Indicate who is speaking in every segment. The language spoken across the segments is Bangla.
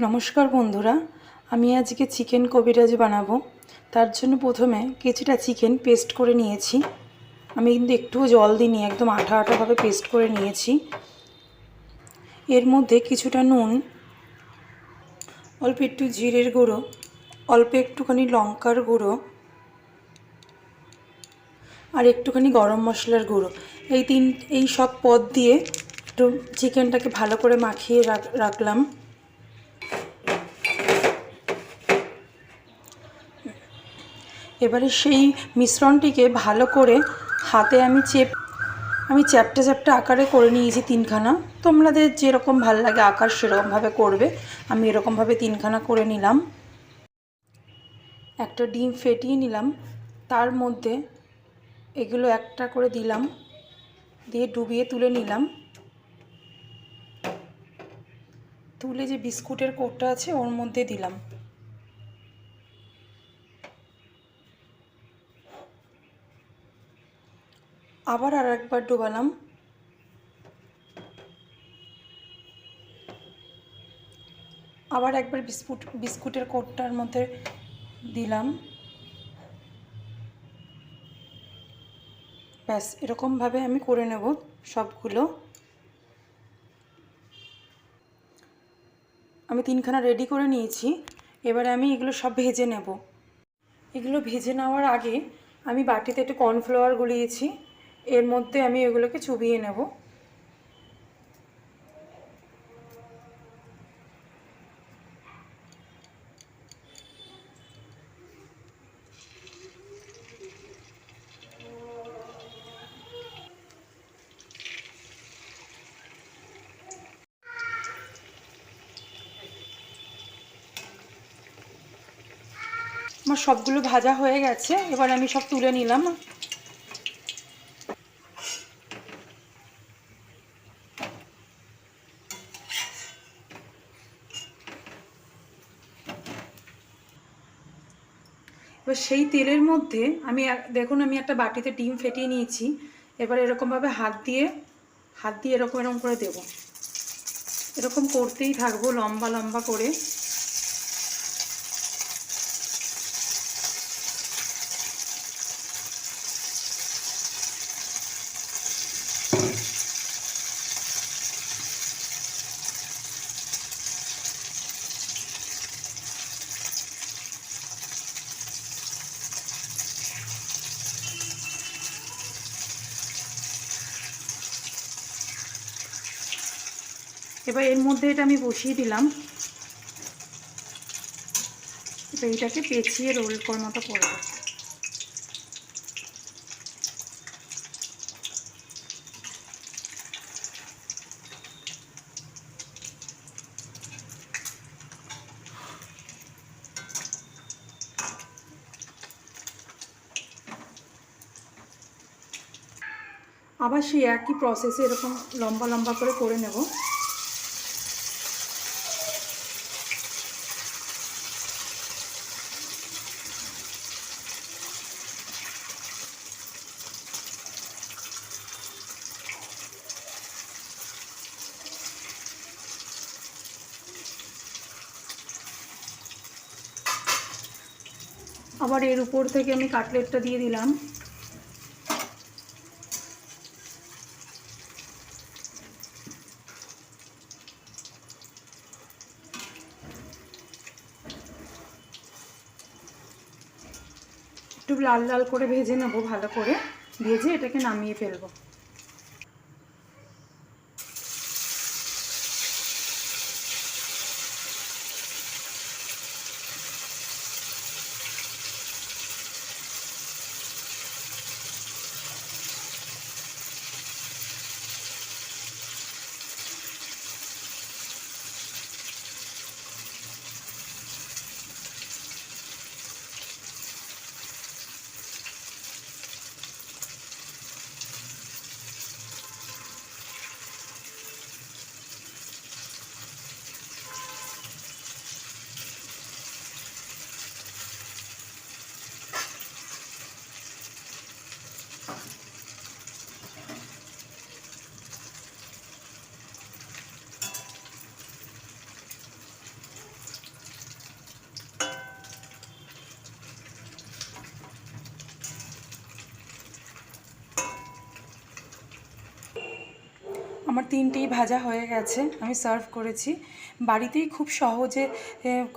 Speaker 1: নমস্কার বন্ধুরা, আমি আজকে চিকেন কবিরাজ বানাবো। তার জন্য প্রথমে কিছুটা চিকেন পেস্ট করে নিয়েছি। আমি কিন্তু একটুও জল দিইনি, একদম আঠা আঠাভাবে পেস্ট করে নিয়েছি। এর মধ্যে কিছুটা নুন, অল্প একটু জিরের গুঁড়ো, অল্প একটুখানি লঙ্কার গুঁড়ো আর একটুখানি গরম মশলার গুঁড়ো। এই তিন, এই সব পদ দিয়ে একটু চিকেনটাকে ভালো করে মাখিয়ে রাখ- রাখলাম। এবারে সেই মিশ্রণটিকে ভালো করে হাতে আমি চেপ আমি চ্যাপটা চ্যাপটা আকারে করে নিয়েছি তিনখানা। তোমাদের যেরকম ভালো লাগে আকার সেরকমভাবে করবে। আমি এরকমভাবে তিনখানা করে নিলাম। একটা ডিম ফেটিয়ে নিলাম। তার মধ্যে এগুলো একটা করে দিলাম। দিয়ে ডুবিয়ে তুলে নিলাম। তুলে যে বিস্কুটের কোটটা আছে, ওর মধ্যে দিলাম। আবার আর একবার ডোবালাম। আবার একবার বিস্কুট, বিস্কুটের কোটটার মধ্যে দিলাম। ব্যাস, এরকমভাবে আমি করে নেব সবগুলো। আমি তিনখানা রেডি করে নিয়েছি। এবারে আমি এগুলো সব ভেজে নেব। এগুলো ভেজে নেওয়ার আগে আমি বাটিতে একটু কর্নফ্লাওয়ার গুলিয়েছি। এর মধ্যে আমি এগুলোকে চুবিয়ে নেব। আমার সবগুলো ভাজা হয়ে গেছে, এবার আমি সব তুলে নিলাম। এবার সেই তেলের মধ্যে আমি দেখুন আমি একটা বাটিতে ডিম ফেটিয়ে নিয়েছি। এবার এরকমভাবে হাত দিয়ে হাত দিয়ে এরকম এরকম করে দেব। এরকম করতেই থাকব লম্বা লম্বা করে। এবার এর মধ্যে এটা আমি বসিয়ে দিলাম। এবার এটাকে পেঁচিয়ে রোল মতো করব আবার সেই একই প্রসেসে এরকম লম্বা লম্বা করে করে নেব। আবার এর উপর থেকে আমি কাটলেটটা দিয়ে দিলাম। একটু লাল লাল করে ভেজে নেব ভালো করে। ভেজে এটাকে নামিয়ে ফেলব। আমার তিনটেই ভাজা হয়ে গেছে, আমি সার্ভ করেছি। বাড়িতেই খুব সহজে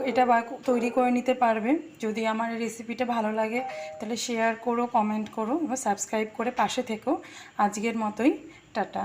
Speaker 1: এটা তৈরি করে নিতে পারবে। যদি আমার রেসিপিটা ভালো লাগে, তাহলে শেয়ার করো কমেন্ট করো, এবং সাবস্ক্রাইব করে পাশে থেকো। আজকের মতোই, টাটা।